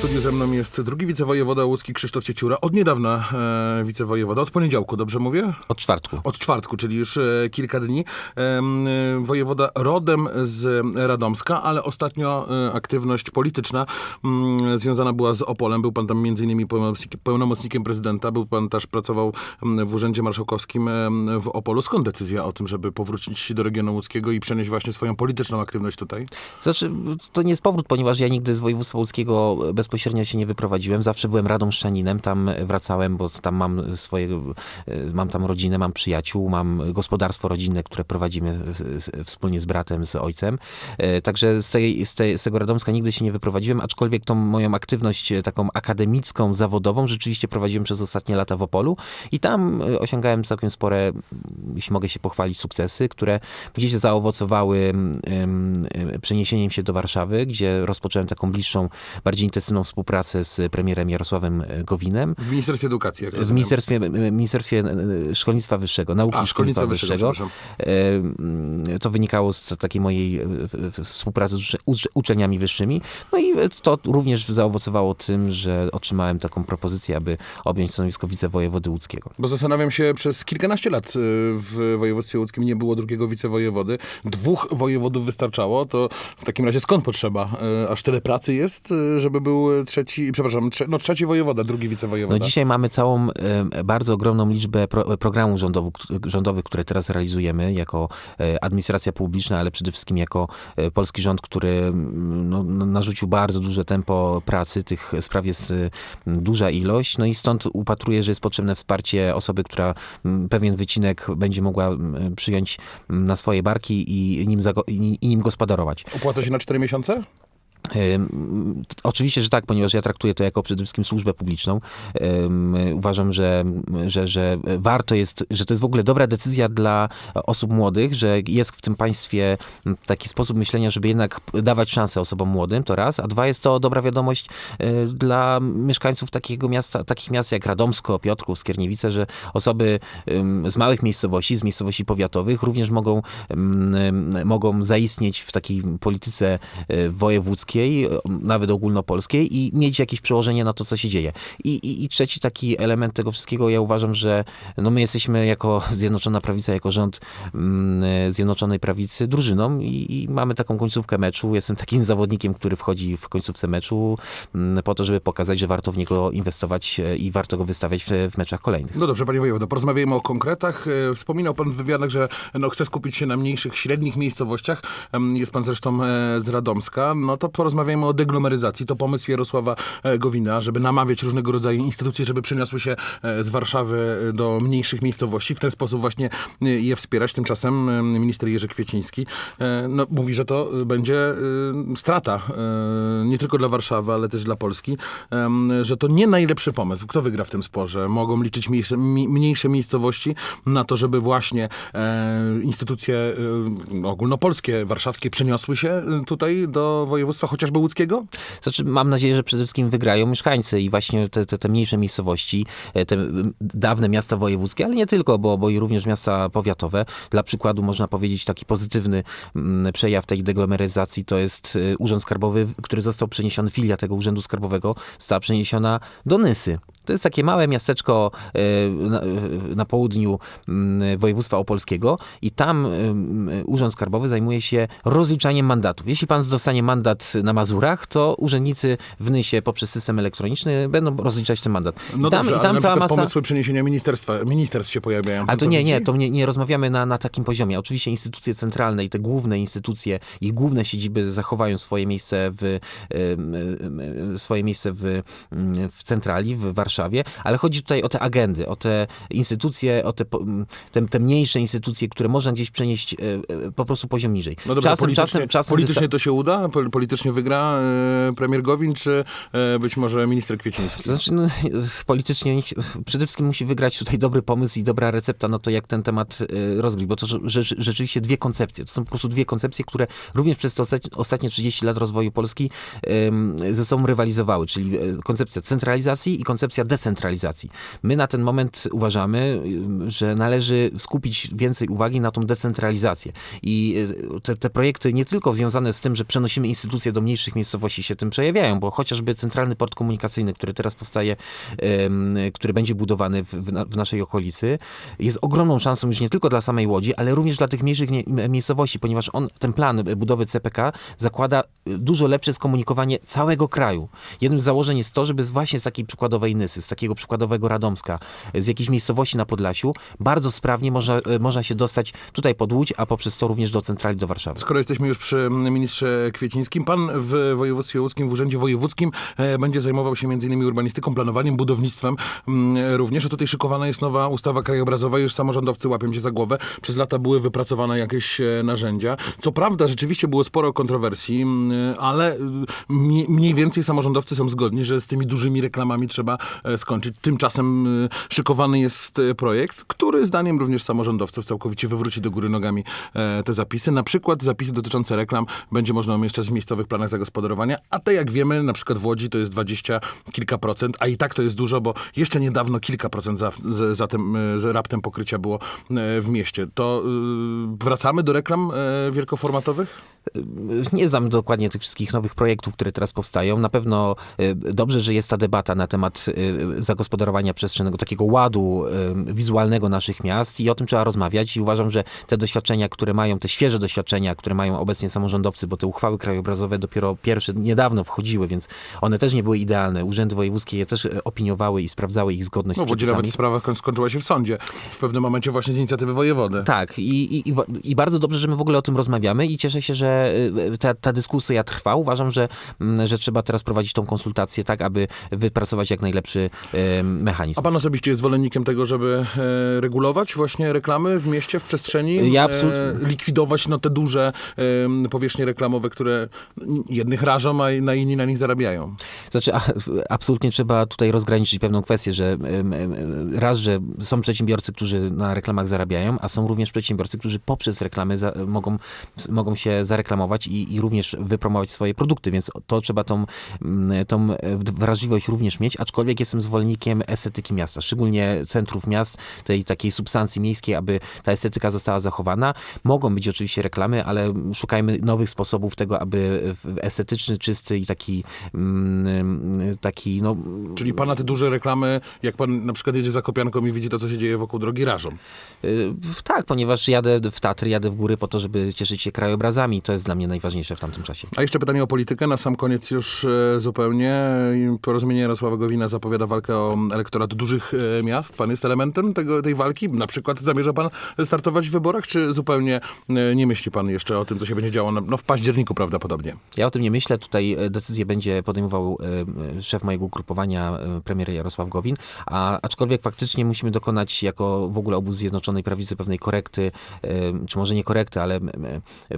studiu ze mną jest drugi wicewojewoda łódzki Krzysztof Cieciura. Od niedawna e, wicewojewoda, od poniedziałku, dobrze mówię? Od czwartku. Od czwartku, czyli już e, kilka dni. E, wojewoda rodem z Radomska, ale ostatnio e, aktywność polityczna mm, związana była z Opolem. Był pan tam między innymi pełnomocnikiem, pełnomocnikiem prezydenta, był pan też pracował mm, w Urzędzie Marszałkowskim w Opolu. Skąd decyzja o tym, żeby powrócić do regionu łódzkiego i przenieść właśnie swoją polityczną aktywność tutaj? Znaczy, to nie jest powrót, ponieważ ja nigdy z województwa łódzkiego bezpośrednio się nie wyprowadziłem. Zawsze byłem radomszczaninem, tam wracałem, bo tam mam swoje, mam tam rodzinę, mam przyjaciół, mam gospodarstwo rodzinne, które prowadzimy wspólnie z bratem, z ojcem. E, Także z, tej, z, tej, z tego Radomska nigdy się nie wyprowadziłem, aczkolwiek tą moją aktywność e, taką akademicką, zawodową rzeczywiście prowadziłem przez ostatnie lata w Opolu i tam e, osiągałem całkiem spore, m, jeśli mogę się pochwalić, sukcesy, które gdzieś zaowocowały em, przeniesieniem się do Warszawy, gdzie rozpocząłem taką bliższą, bardziej intensywną współpracę z premierem Jarosławem e, Gowinem. W Ministerstwie Edukacji, jak W. Ministerstwie, Ministerstwie e, Szkolnictwa Wyższego, Nauki A, Szkolnictwa Wyższego. E, To wynikało z takiej mojej współpracy z ucze- ucze- uczelniami wyższymi. No i to również zaowocowało tym, że otrzymałem taką propozycję, aby objąć stanowisko wicewojewody łódzkiego. Bo zastanawiam się, przez kilkanaście lat w województwie łódzkim nie było drugiego wicewojewody. Dwóch wojewodów wystarczało. To w takim razie skąd potrzeba? Aż tyle pracy jest, żeby był trzeci, przepraszam, trze, no trzeci wojewoda, drugi wicewojewoda. No dzisiaj mamy całą e, bardzo ogromną liczbę pro, programów rządowych, rządowych, które teraz realizujemy jako e, administracja publiczna, ale przede wszystkim jako e, polski rząd, który no, no, narzucił bardzo duże tempo pracy. Tych spraw jest e, duża ilość. No i stąd upatruję, że jest potrzebne wsparcie osoby, która mm, pewien wycinek będzie mogła mm, przyjąć na swoje barki i nim, i, i nim gospodarować. Opłaca się na cztery miesiące? Oczywiście, że tak, ponieważ ja traktuję to jako przede wszystkim służbę publiczną. Uważam, że, że, że warto jest, że to jest w ogóle dobra decyzja dla osób młodych, że jest w tym państwie taki sposób myślenia, żeby jednak dawać szansę osobom młodym, to raz, a dwa jest to dobra wiadomość y, dla mieszkańców takiego miasta, takich miast jak Radomsko, Piotrków, Skierniewice, że osoby z małych miejscowości, z miejscowości powiatowych również mogą, mogą zaistnieć w takiej polityce y, wojewódzkiej, y, nawet ogólnopolskiej i mieć jakieś przełożenie na to, co się dzieje. I, i, I trzeci taki element tego wszystkiego, ja uważam, że no my jesteśmy jako Zjednoczona Prawica, jako rząd mm, y, Zjednoczonej Prawicy drużyną i, i mamy taką końcówkę meczu. Jestem takim zawodnikiem, który wchodzi w końcówce meczu mm, po to, żeby pokazać, że warto w niego inwestować e, i warto go wystawiać w, w meczach kolejnych. No dobrze, panie wojewodo, porozmawiajmy o konkretach. E, Wspominał pan w wywiadach, że no, chce skupić się na mniejszych, średnich miejscowościach. Jest pan zresztą e, z Radomska. No to porozmawiajmy o deglomeryzacji. To pomysł Jarosława e, Gowina, żeby namawiać różnego rodzaju instytucje, żeby przeniosły się e, z Warszawy do mniejszych miejscowości. W ten sposób właśnie e, je wspierać. Tymczasem e, minister Jerzy Kwieciński e, no, mówi, że to e, będzie e, strata e, nie tylko dla Warszawy, ale też dla Polski, że to nie najlepszy pomysł. Kto wygra w tym sporze? Mogą liczyć mniejsze, mi- mniejsze miejscowości na to, żeby właśnie e, instytucje e, ogólnopolskie, warszawskie przeniosły się e, tutaj do województwa chociażby łódzkiego? Znaczy, mam nadzieję, że przede wszystkim wygrają mieszkańcy i właśnie te, te, te mniejsze miejscowości, e, te dawne miasta wojewódzkie, ale nie tylko, bo, bo i również miasta powiatowe. Dla przykładu można powiedzieć taki pozytywny przejaw tej deglomeryzacji to jest e, Urząd Skarbowy, który został przeniesiony, filia tego Urzędu Skarbowego została przeniesiona do Nysy. To jest takie małe miasteczko e, na, na południu mm, województwa opolskiego i tam mm, Urząd Skarbowy zajmuje się rozliczaniem mandatów. Jeśli pan dostanie mandat na Mazurach, to urzędnicy w Nysie poprzez system elektroniczny będą rozliczać ten mandat. No I tam, dobrze, i tam cała masa... pomysły przeniesienia ministerstwa, ministerstw się pojawiają. Ale to nie, nie, to nie, nie rozmawiamy na, na takim poziomie. Oczywiście instytucje centralne i te główne instytucje, ich główne siedziby zachowają swoje miejsce w, swoje miejsce w, em, w centrali, w Warszawie, ale chodzi tutaj o te agendy, o te instytucje, o te, te, te mniejsze instytucje, które można gdzieś przenieść e, e, po prostu poziom niżej. No dobrze, czasem, politycznie, czasem, czasem politycznie to się uda? Pol- Politycznie wygra e, premier Gowin, czy być może minister Kwieciński? Znaczy, no, politycznie przede wszystkim musi wygrać tutaj dobry pomysł i dobra recepta na to, jak ten temat rozgryźć, bo to rze- rze- rzeczywiście dwie koncepcje. To są po prostu dwie koncepcje, które również przez te ostatnie, ostatnie 30 lat rozwoju Polski ze sobą rywalizowały, czyli koncepcja centralizacji i koncepcja kwestia decentralizacji. My na ten moment uważamy, y, że należy skupić więcej uwagi na tą decentralizację. I y, te, te projekty nie tylko związane z tym, że przenosimy instytucje do mniejszych miejscowości się tym przejawiają, bo chociażby centralny port komunikacyjny, który teraz powstaje, który będzie budowany w, w, na, w naszej okolicy, jest ogromną szansą już nie tylko dla samej Łodzi, ale również dla tych mniejszych nie, miejscowości, ponieważ on, ten plan budowy CPK zakłada y, dużo lepsze skomunikowanie całego kraju. Jednym z założeń jest to, żeby właśnie z takiej przykładowej Z takiego przykładowego Radomska, z jakiejś miejscowości na Podlasiu, bardzo sprawnie można, y, można się dostać tutaj pod Łódź, a poprzez to również do centrali, do Warszawy. Skoro jesteśmy już przy ministrze Kwiecińskim, pan w województwie łódzkim, w urzędzie wojewódzkim e, będzie zajmował się m.in. urbanistyką, planowaniem, budownictwem mm, również. A tutaj szykowana jest nowa ustawa krajobrazowa, już samorządowcy łapią się za głowę. Przez lata były wypracowane jakieś e, narzędzia. Co prawda, rzeczywiście było sporo kontrowersji, mm, ale y, mniej, więcej samorządowcy są zgodni, że z tymi dużymi reklamami trzeba e, skończyć. Tymczasem y, szykowany jest e, projekt, który zdaniem również samorządowców całkowicie wywróci do góry nogami e, te zapisy. Na przykład zapisy dotyczące reklam będzie można umieszczać w miejscowych planach zagospodarowania, a te jak wiemy, na przykład w Łodzi to jest 20 kilka procent, a i tak to jest dużo, bo jeszcze niedawno kilka procent za, za tym, e, z raptem pokrycia było e, w mieście. To wracamy do reklam e, wielkoformatowych? Nie znam dokładnie tych wszystkich nowych projektów, które teraz powstają. Na pewno dobrze, że jest ta debata na temat zagospodarowania przestrzennego, takiego ładu y, wizualnego naszych miast i o tym trzeba rozmawiać i uważam, że te doświadczenia, które mają, te świeże doświadczenia, które mają obecnie samorządowcy, bo te uchwały krajobrazowe dopiero pierwsze niedawno wchodziły, więc one też nie były idealne. Urzędy wojewódzkie je też e, opiniowały i sprawdzały ich zgodność No, z w Łodzi przepisami. nawet sprawa skoń- skończyła się w sądzie. W pewnym momencie właśnie z inicjatywy wojewody. Tak, i, i, i, ba- i bardzo dobrze, że my w ogóle o tym rozmawiamy i cieszę się, że y, ta, ta dyskusja trwa. Uważam, że, mm, że trzeba teraz prowadzić tą konsultację tak, aby wypracować jak najlepszy y, mechanizm. A pan osobiście jest zwolennikiem tego, żeby e, regulować właśnie reklamy w mieście, w przestrzeni? Ja E, likwidować no, te duże e, powierzchnie reklamowe, które jednych rażą, a na inni na nich zarabiają. Znaczy, a, absolutnie trzeba tutaj rozgraniczyć pewną kwestię, że raz, że są przedsiębiorcy, którzy na reklamach zarabiają, a są również przedsiębiorcy, którzy poprzez reklamy za, mogą, mogą się zareklamować i, i również wypromować swoje produkty, więc to trzeba tą, tą wrażliwość również mieć, aczkolwiek jestem zwolennikiem estetyki miasta, szczególnie centrów miast, tej takiej substancji miejskiej, aby ta estetyka została zachowana. Mogą być oczywiście reklamy, ale szukajmy nowych sposobów tego, aby estetyczny, czysty i taki, mm, taki no, Czyli pana te duże reklamy, jak pan na przykład jedzie za Kopianką i widzi to, co się dzieje wokół drogi, rażą. y, tak, ponieważ jadę w Tatry, jadę w góry po to, żeby cieszyć się krajobrazami. To jest dla mnie najważniejsze w tamtym czasie. A jeszcze pytanie o politykę. Na sam koniec już e, zupełnie. Porozumienie Jarosława Gowina zapowiada walkę o elektorat dużych e, miast. Pan jest elementem tego, tej walki? Na przykład zamierza pan startować w wyborach, czy zupełnie e, nie myśli pan jeszcze o tym, co się będzie działo no, w październiku prawdopodobnie? Ja o tym nie myślę. Tutaj e, decyzję będzie podejmował szef mojego ugrupowania, premier Jarosław Gowin, a aczkolwiek faktycznie musimy dokonać jako w ogóle obóz Zjednoczonej Prawicy pewnej korekty, czy może nie korekty, ale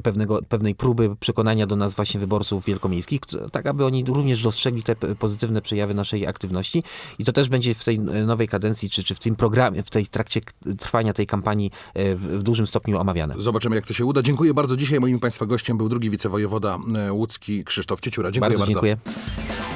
pewnego, pewnej próby przekonania do nas właśnie wyborców wielkomiejskich, tak aby oni również dostrzegli te pozytywne przejawy naszej aktywności i to też będzie w tej nowej kadencji, czy, czy w tym programie, w tej trakcie trwania tej kampanii e, w, w dużym stopniu omawiane. Zobaczymy, jak to się uda. Dziękuję bardzo. Dzisiaj moim państwa gościem był drugi wicewojewoda e, łódzki Krzysztof Cieciura. Dziękuję bardzo. bardzo dziękuję.